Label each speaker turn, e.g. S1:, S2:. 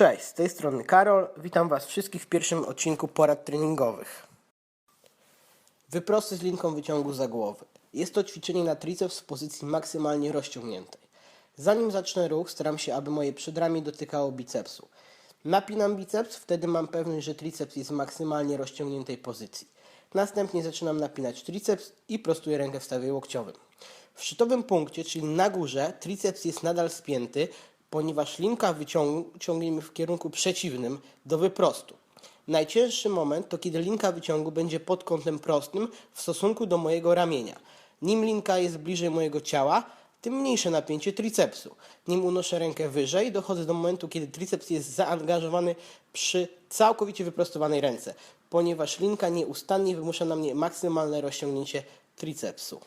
S1: Cześć, z tej strony Karol. Witam Was wszystkich w pierwszym odcinku porad treningowych. Wyprosty z linką wyciągu za głowy. Jest to ćwiczenie na triceps w pozycji maksymalnie rozciągniętej. Zanim zacznę ruch, staram się, aby moje przedramię dotykało bicepsu. Napinam biceps, wtedy mam pewność, że triceps jest w maksymalnie rozciągniętej pozycji. Następnie zaczynam napinać triceps i prostuję rękę w stawie łokciowym. W szczytowym punkcie, czyli na górze, triceps jest nadal spięty, ponieważ linka wyciągu ciągniemy w kierunku przeciwnym do wyprostu. Najcięższy moment to kiedy linka wyciągu będzie pod kątem prostym w stosunku do mojego ramienia. Nim linka jest bliżej mojego ciała, tym mniejsze napięcie tricepsu. Nim unoszę rękę wyżej, dochodzę do momentu, kiedy triceps jest zaangażowany przy całkowicie wyprostowanej ręce, ponieważ linka nieustannie wymusza na mnie maksymalne rozciągnięcie tricepsu.